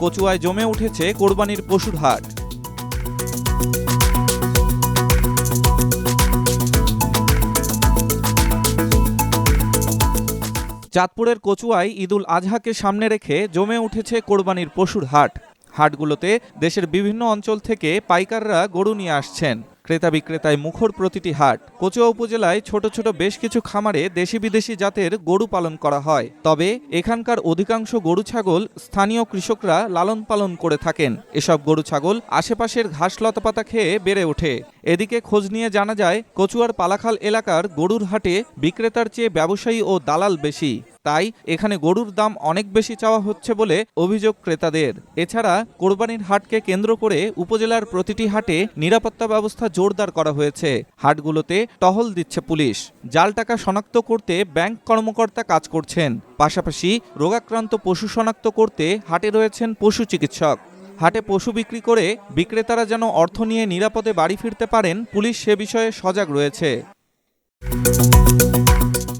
কচুয়ায় জমে উঠেছে কোরবানির পশুর হাট। চাঁদপুরের কচুয়ায় ঈদুল আজহাকে সামনে রেখে জমে উঠেছে কোরবানির পশুর হাট। হাটগুলোতে দেশের বিভিন্ন অঞ্চল থেকে পাইকাররা গরু নিয়ে আসছেন। ক্রেতা বিক্রেতায় মুখর প্রতিটি হাট। কচুয়া উপজেলায় ছোট ছোট বেশ কিছু খামারে দেশি বিদেশি জাতের গরু পালন করা হয়। তবে এখানকার অধিকাংশ গরু ছাগল স্থানীয় কৃষকরা লালন পালন করে থাকেন। এসব গরু ছাগল আশেপাশের ঘাস লতাপাতা খেয়ে বেড়ে ওঠে। এদিকে খোঁজ নিয়ে জানা যায়, কচুয়ার পালাখাল এলাকার গরুর হাটে বিক্রেতার চেয়ে ব্যবসায়ী ও দালাল বেশি। তাই এখানে গরুর দাম অনেক বেশি চাওয়া হচ্ছে বলে অভিযোগ ক্রেতাদের। এছাড়া কোরবানির হাটকে কেন্দ্র করে উপজেলার প্রতিটি হাটে নিরাপত্তা ব্যবস্থা জোরদার করা হয়েছে। হাটগুলোতে টহল দিচ্ছে পুলিশ। জাল টাকা শনাক্ত করতে ব্যাংক কর্মকর্তা কাজ করছেন। পাশাপাশি রোগাক্রান্ত পশু শনাক্ত করতে হাটে রয়েছেন পশু চিকিৎসক। হাটে পশু বিক্রি করে বিক্রেতারা যেন অর্থ নিয়ে নিরাপদে বাড়ি ফিরতে পারেন, পুলিশ সে বিষয়ে সজাগ রয়েছে।